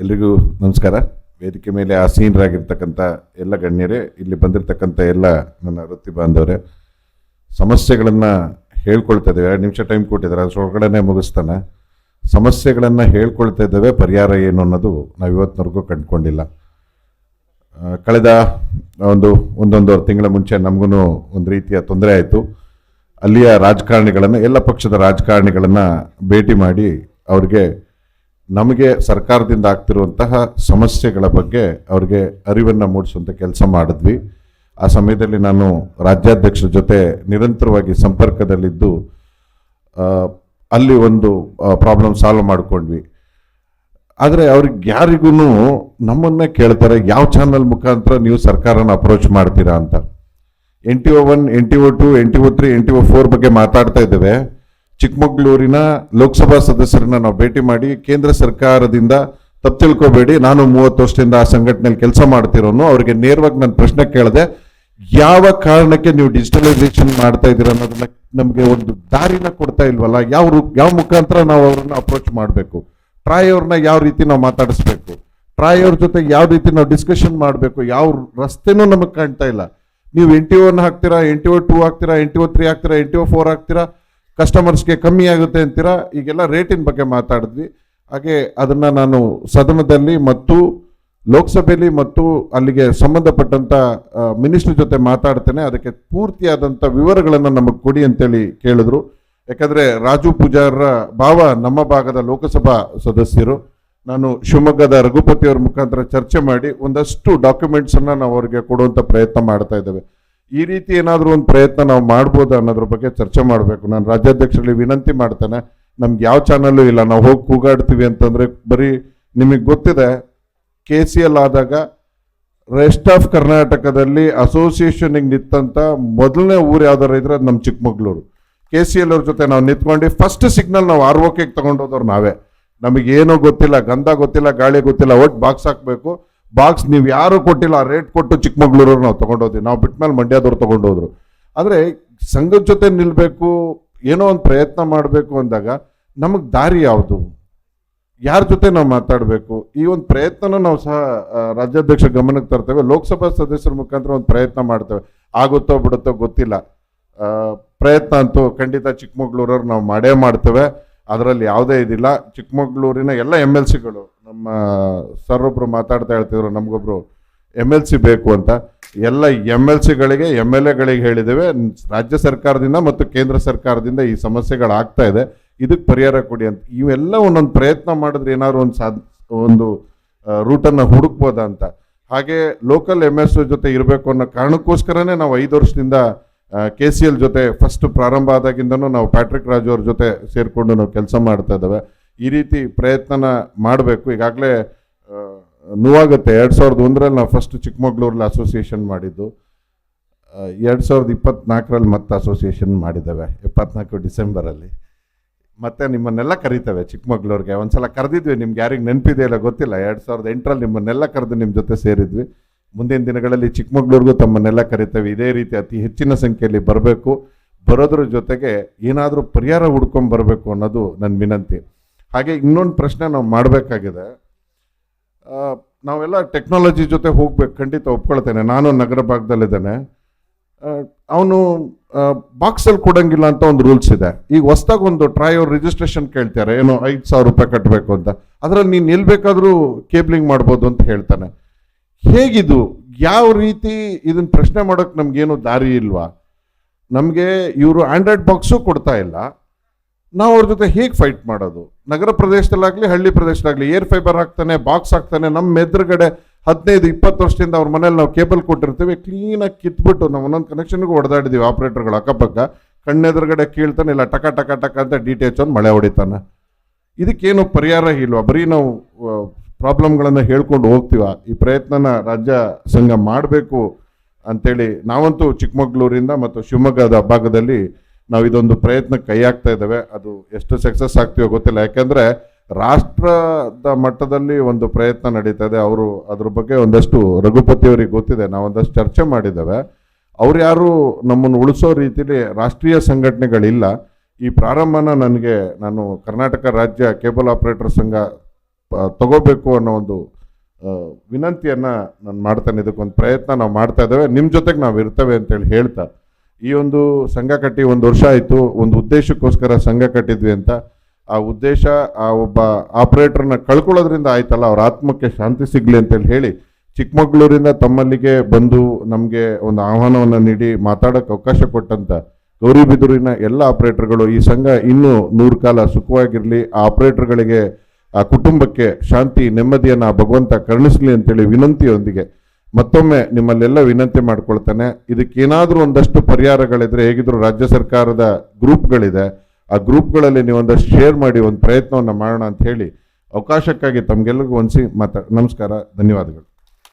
ಎಲ್ರಿಗೂ ನಮಸ್ಕಾರ. ವೇದಿಕೆ ಮೇಲೆ ಆಸೀನರಾಗಿರ್ತಕ್ಕಂಥ ಎಲ್ಲ ಗಣ್ಯರೇ, ಇಲ್ಲಿ ಬಂದಿರತಕ್ಕಂಥ ಎಲ್ಲ ನನ್ನ ವೃತ್ತಿ ಬಾಂಧವರೇ, ಸಮಸ್ಯೆಗಳನ್ನು ಹೇಳ್ಕೊಳ್ತಾ ಇದ್ದೇವೆ. ಎರಡು ನಿಮಿಷ ಟೈಮ್ ಕೊಟ್ಟಿದ್ದಾರೆ ಅಷ್ಟರೊಳಗಡೆ ಮುಗಿಸ್ತಾನೆ. ಸಮಸ್ಯೆಗಳನ್ನು ಹೇಳ್ಕೊಳ್ತಾ ಇದ್ದೇವೆ, ಪರಿಹಾರ ಏನು ಅನ್ನೋದು ನಾವು ಇವತ್ತಿನವರೆಗೂ ಕಂಡುಕೊಂಡಿಲ್ಲ. ಕಳೆದ ಒಂದು, ಒಂದೊಂದುವರೆ ತಿಂಗಳ ಮುಂಚೆ ನಮಗೂ ಒಂದು ರೀತಿಯ ತೊಂದರೆ ಆಯಿತು. ಅಲ್ಲಿಯ ರಾಜಕಾರಣಿಗಳನ್ನು, ಎಲ್ಲ ಪಕ್ಷದ ರಾಜಕಾರಣಿಗಳನ್ನು ಭೇಟಿ ಮಾಡಿ ಅವ್ರಿಗೆ ನಮಗೆ ಸರ್ಕಾರದಿಂದ ಆಗ್ತಿರುವಂತಹ ಸಮಸ್ಯೆಗಳ ಬಗ್ಗೆ ಅವ್ರಿಗೆ ಅರಿವನ್ನು ಮೂಡಿಸುವಂಥ ಕೆಲಸ ಮಾಡಿದ್ವಿ. ಆ ಸಮಯದಲ್ಲಿ ನಾನು ರಾಜ್ಯಾಧ್ಯಕ್ಷರ ಜೊತೆ ನಿರಂತರವಾಗಿ ಸಂಪರ್ಕದಲ್ಲಿದ್ದು ಅಲ್ಲಿ ಒಂದು ಪ್ರಾಬ್ಲಮ್ ಸಾಲ್ವ್ ಮಾಡ್ಕೊಂಡ್ವಿ. ಆದರೆ ಅವ್ರಿಗೆ ಯಾರಿಗೂ ನಮ್ಮನ್ನೇ ಕೇಳ್ತಾರೆ, ಯಾವ ಚಾನಲ್ ಮುಖಾಂತರ ನೀವು ಸರ್ಕಾರನ ಅಪ್ರೋಚ್ ಮಾಡ್ತೀರಾ? ಅಂತ. N T O one N T O two N T O three N T O four ಬಗ್ಗೆ ಮಾತಾಡ್ತಾ ಇದ್ದೇವೆ. ಚಿಕ್ಕಮಗಳೂರಿನ ಲೋಕಸಭಾ ಸದಸ್ಯರನ್ನ ನಾವು ಭೇಟಿ ಮಾಡಿ, ಕೇಂದ್ರ ಸರ್ಕಾರದಿಂದ ತಪ್ಪು ತಿಳ್ಕೊಬೇಡಿ, ನಾನು ಮೂವತ್ತು ವರ್ಷದಿಂದ ಆ ಸಂಘಟನೆಯಲ್ಲಿ ಕೆಲಸ ಮಾಡ್ತಿರೋನು, ಅವರಿಗೆ ನೇರವಾಗಿ ನಾನು ಪ್ರಶ್ನೆ ಕೇಳಿದೆ, ಯಾವ ಕಾರಣಕ್ಕೆ ನೀವು ಡಿಜಿಟಲೈಸೇಷನ್ ಮಾಡ್ತಾ ಇದ್ದೀರ ಅನ್ನೋದನ್ನ ನಮಗೆ ಒಂದು ದಾರಿನ ಕೊಡ್ತಾ ಇಲ್ವಲ್ಲ, ಯಾವ ಯಾವ ಮುಖಾಂತರ ನಾವು ಅವ್ರನ್ನ ಅಪ್ರೋಚ್ ಮಾಡಬೇಕು? ಟ್ರಾಯ್ ಅವ್ರನ್ನ ಯಾವ ರೀತಿ ನಾವು ಮಾತಾಡಿಸ್ಬೇಕು? ಟ್ರಾಯ್ ಅವ್ರ ಜೊತೆ ಯಾವ ರೀತಿ ನಾವು ಡಿಸ್ಕಷನ್ ಮಾಡಬೇಕು? ಯಾವ ರಸ್ತೆನೂ ನಮಗೆ ಕಾಣ್ತಾ ಇಲ್ಲ. ನೀವು ಎನ್ ಟಿ ಒನ್ ಹಾಕ್ತೀರಾ ಎನ್ ಟಿ ಒ ಟೂ ಹಾಕ್ತೀರಾ ಎನ್ ಟಿ ಒ ತ್ರೀ ಹಾಕ್ತೀರಾ ಎನ್ ಟಿ ಒ ಫೋರ್ ಹಾಕ್ತೀರಾ ಕಸ್ಟಮರ್ಸ್ಗೆ ಕಮ್ಮಿ ಆಗುತ್ತೆ ಅಂತೀರಾ? ಈಗೆಲ್ಲ ರೇಟಿನ ಬಗ್ಗೆ ಮಾತಾಡಿದ್ವಿ. ಹಾಗೆ ಅದನ್ನು ನಾನು ಸದನದಲ್ಲಿ ಮತ್ತು ಲೋಕಸಭೆಯಲ್ಲಿ ಮತ್ತು ಅಲ್ಲಿಗೆ ಸಂಬಂಧಪಟ್ಟಂಥ ಮಿನಿಸ್ಟ್ರ್ ಜೊತೆ ಮಾತಾಡ್ತೇನೆ. ಅದಕ್ಕೆ ಪೂರ್ತಿಯಾದಂಥ ವಿವರಗಳನ್ನು ನಮಗೆ ಕೊಡಿ ಅಂತೇಳಿ ಕೇಳಿದ್ರು. ಯಾಕಂದರೆ ರಾಜು ಪೂಜಾರರ ಭಾವ ನಮ್ಮ ಭಾಗದ ಲೋಕಸಭಾ ಸದಸ್ಯರು. ನಾನು ಶಿವಮೊಗ್ಗದ ರಘುಪತಿ ಅವ್ರ ಮುಖಾಂತರ ಚರ್ಚೆ ಮಾಡಿ ಒಂದಷ್ಟು ಡಾಕ್ಯುಮೆಂಟ್ಸನ್ನು ನಾವು ಅವರಿಗೆ ಕೊಡುವಂಥ ಪ್ರಯತ್ನ ಮಾಡ್ತಾ ಇದ್ದೇವೆ. ಈ ರೀತಿ ಏನಾದರೂ ಒಂದು ಪ್ರಯತ್ನ ನಾವು ಮಾಡ್ಬೋದು ಅನ್ನೋದ್ರ ಬಗ್ಗೆ ಚರ್ಚೆ ಮಾಡಬೇಕು. ನಾನು ರಾಜ್ಯಾಧ್ಯಕ್ಷರಲ್ಲಿ ವಿನಂತಿ ಮಾಡ್ತೇನೆ. ನಮ್ಗೆ ಯಾವ ಚಾನಲ್ಲೂ ಇಲ್ಲ. ನಾವು ಹೋಗಿ ಕೂಗಾಡ್ತೀವಿ ಅಂತಂದ್ರೆ ಬರೀ ನಿಮಗೆ ಗೊತ್ತಿದೆ ಕೆ ಸಿ ಎಲ್ ಆದಾಗ ರೆಸ್ಟ್ ಆಫ್ ಕರ್ನಾಟಕದಲ್ಲಿ ಅಸೋಸಿಯೇಷನಿಗೆ ನಿಂತಂತ ಮೊದಲನೇ ಊರು ಯಾವ್ದಾರು ಇದ್ರೆ ನಮ್ಮ ಚಿಕ್ಕಮಗಳೂರು. ಕೆ ಸಿ ಎಲ್ ಅವ್ರ ಜೊತೆ ನಾವು ನಿಂತ್ಕೊಂಡು ಫಸ್ಟ್ ಸಿಗ್ನಲ್ ನಾವು ಆರ್ ಓಕೆಗೆ ತಗೊಂಡೋದವ್ರು ನಾವೇ. ನಮಗೇನೋ ಗೊತ್ತಿಲ್ಲ, ಗಂಧ ಗೊತ್ತಿಲ್ಲ, ಗಾಳಿ ಗೊತ್ತಿಲ್ಲ, ಒಟ್ಟು ಬಾಕ್ಸ್ ಹಾಕಬೇಕು. ಬಾಕ್ಸ್ ನೀವು ಯಾರು ಕೊಟ್ಟಿಲ್ಲ, ಆ ರೇಟ್ ಕೊಟ್ಟು ಚಿಕ್ಕಮಗಳೂರವ್ರು ನಾವು ತಗೊಂಡೋದ್ವಿ. ನಾವು ಬಿಟ್ಮೇಲೆ ಮಂಡ್ಯದವ್ರು ತಗೊಂಡೋದ್ರು. ಆದರೆ ಸಂಘದ ಜೊತೆ ನಿಲ್ಲಬೇಕು ಏನೋ ಒಂದು ಪ್ರಯತ್ನ ಮಾಡಬೇಕು ಅಂದಾಗ ನಮಗೆ ದಾರಿ ಯಾವುದು? ಯಾರ ಜೊತೆ ನಾವು ಮಾತಾಡಬೇಕು? ಈ ಒಂದು ಪ್ರಯತ್ನನ ನಾವು ಸಹ ರಾಜ್ಯಾಧ್ಯಕ್ಷ ಗಮನಕ್ಕೆ ತರ್ತೇವೆ. ಲೋಕಸಭಾ ಸದಸ್ಯರ ಮುಖಾಂತರ ಒಂದು ಪ್ರಯತ್ನ ಮಾಡ್ತೇವೆ. ಆಗುತ್ತೋ ಬಿಡುತ್ತೋ ಗೊತ್ತಿಲ್ಲ. ಪ್ರಯತ್ನ ಅಂತೂ ಖಂಡಿತ ಚಿಕ್ಕಮಗಳೂರವ್ರು ನಾವು ಮಾಡೇ ಮಾಡ್ತೇವೆ. ಅದರಲ್ಲಿ ಯಾವುದೇ ಇದಿಲ್ಲ. ಚಿಕ್ಕಮಗಳೂರಿನ ಎಲ್ಲ ಎಂ ಎಲ್ ಸಿಗಳು ನಮ್ಮ ಸರ್ ಒಬ್ರು ಮಾತಾಡ್ತಾ ಹೇಳ್ತಿದ್ರು, ನಮಗೊಬ್ರು ಎಂ ಎಲ್ ಸಿ ಬೇಕು ಅಂತ. ಎಲ್ಲ ಎಂ ಎಲ್ ಸಿಗಳಿಗೆ ಎಂ ಎಲ್ ಎಗಳಿಗೆ ಹೇಳಿದ್ದೇವೆ. ರಾಜ್ಯ ಸರ್ಕಾರದಿಂದ ಮತ್ತು ಕೇಂದ್ರ ಸರ್ಕಾರದಿಂದ ಈ ಸಮಸ್ಯೆಗಳಾಗ್ತಾ ಇದೆ. ಇದಕ್ಕೆ ಪರಿಹಾರ ಕೊಡಿ ಅಂತ. ಇವೆಲ್ಲ ಒಂದೊಂದು ಪ್ರಯತ್ನ ಮಾಡಿದ್ರೆ ಏನಾದ್ರು ಒಂದು ಸಾಧ್ ಒಂದು ರೂಟನ್ನು ಹುಡುಕ್ಬೋದಾ ಅಂತ. ಹಾಗೆ ಲೋಕಲ್ ಎಂ ಎಸ್ ಜೊತೆ ಇರಬೇಕು ಅನ್ನೋ ಕಾರಣಕ್ಕೋಸ್ಕರನೇ ನಾವು ಐದು ವರ್ಷದಿಂದ ಕೆ ಸಿ ಎಲ್ ಜೊತೆ ಫಸ್ಟ್ ಪ್ರಾರಂಭ ಆದಾಗಿಂದನೂ ನಾವು ಪ್ಯಾಟ್ರಿಕ್ ರಾಜು ಅವ್ರ ಜೊತೆ ಸೇರಿಕೊಂಡು ನಾವು ಕೆಲಸ ಮಾಡ್ತಾ ಇದ್ದಾವೆ. ಈ ರೀತಿ ಪ್ರಯತ್ನ ಮಾಡಬೇಕು. ಈಗಾಗಲೇ ನೋವಾಗುತ್ತೆ. ಎರಡು ಸಾವಿರದ ಒಂದರಲ್ಲಿ ನಾವು ಫಸ್ಟ್ ಚಿಕ್ಕಮಗಳೂರಲ್ಲಿ ಅಸೋಸಿಯೇಷನ್ ಮಾಡಿದ್ದು. ಎರಡು ಸಾವಿರದ ಇಪ್ಪತ್ನಾಲ್ಕರಲ್ಲಿ ಮತ್ತೆ ಅಸೋಸಿಯೇಷನ್ ಮಾಡಿದ್ದೇವೆ. ಇಪ್ಪತ್ನಾಲ್ಕು ಡಿಸೆಂಬರಲ್ಲಿ. ಮತ್ತೆ ನಿಮ್ಮನ್ನೆಲ್ಲ ಕರಿತೇವೆ ಚಿಕ್ಕಮಗಳೂರಿಗೆ. ಒಂದ್ಸಲ ಕರೆದಿದ್ವಿ. ನಿಮ್ಗೆ ಯಾರಿಗೆ ನೆನಪಿದೆಯಲ್ಲ ಗೊತ್ತಿಲ್ಲ. ಎರಡು ಸಾವಿರದ ಎಂಟರಲ್ಲಿ ನಿಮ್ಮನ್ನೆಲ್ಲ ಕರೆದು ನಿಮ್ಮ ಜೊತೆ ಸೇರಿದ್ವಿ. ಮುಂದಿನ ದಿನಗಳಲ್ಲಿ ಚಿಕ್ಕಮಗಳೂರಿಗೂ ತಮ್ಮನ್ನೆಲ್ಲ ಕರಿತೇವೆ. ಇದೇ ರೀತಿ ಅತಿ ಹೆಚ್ಚಿನ ಸಂಖ್ಯೆಯಲ್ಲಿ ಬರಬೇಕು. ಬರೋದ್ರ ಜೊತೆಗೆ ಏನಾದರೂ ಪರಿಹಾರ ಹುಡ್ಕೊಂಡು ಬರಬೇಕು ಅನ್ನೋದು ನನ್ನ ವಿನಂತಿ. ಹಾಗೆ ಇನ್ನೊಂದು ಪ್ರಶ್ನೆ ನಾವು ಮಾಡಬೇಕಾಗಿದೆ. ನಾವೆಲ್ಲ ಟೆಕ್ನಾಲಜಿ ಜೊತೆ ಹೋಗ್ಬೇಕು. ಖಂಡಿತ ಒಪ್ಕೊಳ್ತೇನೆ. ನಾನು ನಗರ ಭಾಗದಲ್ಲಿದ್ದೇನೆ. ಅವನು ಬಾಕ್ಸಲ್ಲಿ ಕೊಡೋಂಗಿಲ್ಲ ಅಂತ ಒಂದು ರೂಲ್ಸ್ ಇದೆ. ಈಗ ಹೊಸ್ದಾಗ ಒಂದು ಟ್ರೈ ಅವ್ರ ರಿಜಿಸ್ಟ್ರೇಷನ್ ಕೇಳ್ತಾರೆ. ಏನೋ ಐದು ಸಾವಿರ ರೂಪಾಯಿ ಕಟ್ಟಬೇಕು ಅಂತ. ಅದರಲ್ಲಿ ನೀನು ಎಲ್ಲಿ ಬೇಕಾದರೂ ಕೇಬ್ಲಿಂಗ್ ಮಾಡ್ಬೋದು ಅಂತ ಹೇಳ್ತಾನೆ. ಹೇಗಿದು? ಯಾವ ರೀತಿ ಇದನ್ನ ಪ್ರಶ್ನೆ ಮಾಡೋಕೆ ನಮಗೇನು ದಾರಿ ಇಲ್ವಾ? ನಮಗೆ ಇವರು ಆಂಡ್ರಾಯ್ಡ್ ಬಾಕ್ಸು ಕೊಡ್ತಾ ಇಲ್ಲ. ನಾವು ಅವ್ರ ಜೊತೆ ಹೇಗೆ ಫೈಟ್ ಮಾಡೋದು? ನಗರ ಪ್ರದೇಶದಲ್ಲಾಗಲಿ, ಹಳ್ಳಿ ಪ್ರದೇಶದಾಗಲಿ ಏರ್ ಫೈಬರ್ ಹಾಕ್ತಾನೆ ಬಾಕ್ಸ್ ಹಾಕ್ತಾನೆ ನಮ್ಮ ಎದುರುಗಡೆ ಹದಿನೈದು, ಇಪ್ಪತ್ತು ವರ್ಷದಿಂದ ಅವ್ರ ಮನೇಲಿ ನಾವು ಕೇಬಲ್ ಕೊಟ್ಟಿರ್ತೀವಿ ಕ್ಲೀನಾಗಿ ಕಿತ್ಬಿಟ್ಟು ನಾವು ಒಂದೊಂದು ಕನೆಕ್ಷನ್ಗೂ ಹೊಡೆದಾಡಿದೀವಿ ಆಪ್ರೇಟರ್ಗಳು ಅಕ್ಕಪಕ್ಕ. ಕಣ್ಣೆದುರುಗಡೆ ಕೀಳ್ತಾನೆ, ಇಲ್ಲ ಟಕ ಟಕ ಟಕ ಅಂತ ಡಿ ಟಿ ಎಚ್ ಒಂದು ಮಳೆ ಹೊಡಿತಾನೆ. ಇದಕ್ಕೇನು ಪರಿಹಾರ ಇಲ್ವಾ? ಬರೀ ನಾವು ಪ್ರಾಬ್ಲಮ್ಗಳನ್ನು ಹೇಳ್ಕೊಂಡು ಹೋಗ್ತೀವ, ಈ ಪ್ರಯತ್ನನ ರಾಜ್ಯ ಸಂಘ ಮಾಡಬೇಕು ಅಂತೇಳಿ ನಾವಂತೂ ಚಿಕ್ಕಮಗಳೂರಿಂದ ಮತ್ತು ಶಿವಮೊಗ್ಗದ ಭಾಗದಲ್ಲಿ ನಾವು ಇದೊಂದು ಪ್ರಯತ್ನ ಕೈ ಹಾಕ್ತಾ ಇದ್ದೇವೆ. ಅದು ಎಷ್ಟು ಸಕ್ಸಸ್ ಆಗ್ತೀವೋ ಗೊತ್ತಿಲ್ಲ. ಯಾಕೆಂದರೆ ರಾಷ್ಟ್ರದ ಮಟ್ಟದಲ್ಲಿ ಒಂದು ಪ್ರಯತ್ನ ನಡೀತಾ ಇದೆ. ಅವರು ಅದ್ರ ಬಗ್ಗೆ ಒಂದಷ್ಟು ರಘುಪತಿ ಅವರಿಗೆ ಗೊತ್ತಿದೆ. ನಾವು ಒಂದಷ್ಟು ಚರ್ಚೆ ಮಾಡಿದ್ದೇವೆ. ಅವ್ರು ಯಾರು ನಮ್ಮನ್ನು ಉಳಿಸೋ ರೀತಿಲಿ ರಾಷ್ಟ್ರೀಯ ಸಂಘಟನೆಗಳಿಲ್ಲ. ಈ ಪ್ರಾರಂಭನ ನನಗೆ ನಾನು ಕರ್ನಾಟಕ ರಾಜ್ಯ ಕೇಬಲ್ ಆಪರೇಟರ್ ಸಂಘ ತಗೋಬೇಕು ಅನ್ನೋ ಒಂದು ವಿನಂತಿಯನ್ನು ನಾನು ಮಾಡ್ತಾನೆ ಇದಕ್ಕೊಂದು ಪ್ರಯತ್ನ ನಾವು ಮಾಡ್ತಾ ಇದ್ದೇವೆ. ನಿಮ್ಮ ಜೊತೆಗೆ ನಾವು ಇರ್ತೇವೆ ಅಂತೇಳಿ ಹೇಳ್ತಾ, ಈ ಒಂದು ಸಂಘ ಕಟ್ಟಿ ಒಂದು ವರ್ಷ ಆಯಿತು. ಒಂದು ಉದ್ದೇಶಕ್ಕೋಸ್ಕರ ಸಂಘ ಕಟ್ಟಿದ್ವಿ ಅಂತ. ಆ ಉದ್ದೇಶ, ಆ ಒಬ್ಬ ಆಪರೇಟರ್ನ ಕಳ್ಕೊಳ್ಳೋದ್ರಿಂದ ಆಯ್ತಲ್ಲ, ಅವ್ರ ಆತ್ಮಕ್ಕೆ ಶಾಂತಿ ಸಿಗಲಿ ಅಂತೇಳಿ ಹೇಳಿ, ಚಿಕ್ಕಮಗಳೂರಿಂದ ತಮ್ಮಲ್ಲಿಗೆ ಬಂದು ನಮಗೆ ಒಂದು ಆಹ್ವಾನವನ್ನು ನೀಡಿ ಮಾತಾಡೋಕ್ಕೆ ಅವಕಾಶ ಕೊಟ್ಟಂಥ ಗೌರಿಬಿದೂರಿನ ಎಲ್ಲ ಆಪರೇಟರ್ಗಳು ಈ ಸಂಘ ಇನ್ನೂ ನೂರು ಕಾಲ ಸುಖವಾಗಿರಲಿ. ಆ ಆಪರೇಟರ್ಗಳಿಗೆ ಆ ಕುಟುಂಬಕ್ಕೆ ಶಾಂತಿ, ನೆಮ್ಮದಿಯನ್ನು ಆ ಭಗವಂತ ಕರುಣಿಸಲಿ ಅಂತೇಳಿ ವಿನಂತಿಯೊಂದಿಗೆ ಮತ್ತೊಮ್ಮೆ ನಿಮ್ಮಲ್ಲೆಲ್ಲ ವಿನಂತಿ ಮಾಡ್ಕೊಳ್ತಾನೆ. ಇದಕ್ಕೇನಾದರೂ ಒಂದಷ್ಟು ಪರಿಹಾರಗಳಿದ್ರೆ ಹೇಗಿದ್ರು ರಾಜ್ಯ ಸರ್ಕಾರದ ಗ್ರೂಪ್ಗಳಿದೆ. ಆ ಗ್ರೂಪ್ಗಳಲ್ಲಿ ನೀವು ಒಂದಷ್ಟು ಶೇರ್ ಮಾಡಿ, ಒಂದು ಪ್ರಯತ್ನವನ್ನು ಮಾಡೋಣ ಅಂತ ಹೇಳಿ ಅವಕಾಶಕ್ಕಾಗಿ ತಮಗೆಲ್ಲರಿಗೂ ಒಂದ್ಸಿ ಮಾತಾ ನಮಸ್ಕಾರ, ಧನ್ಯವಾದಗಳು.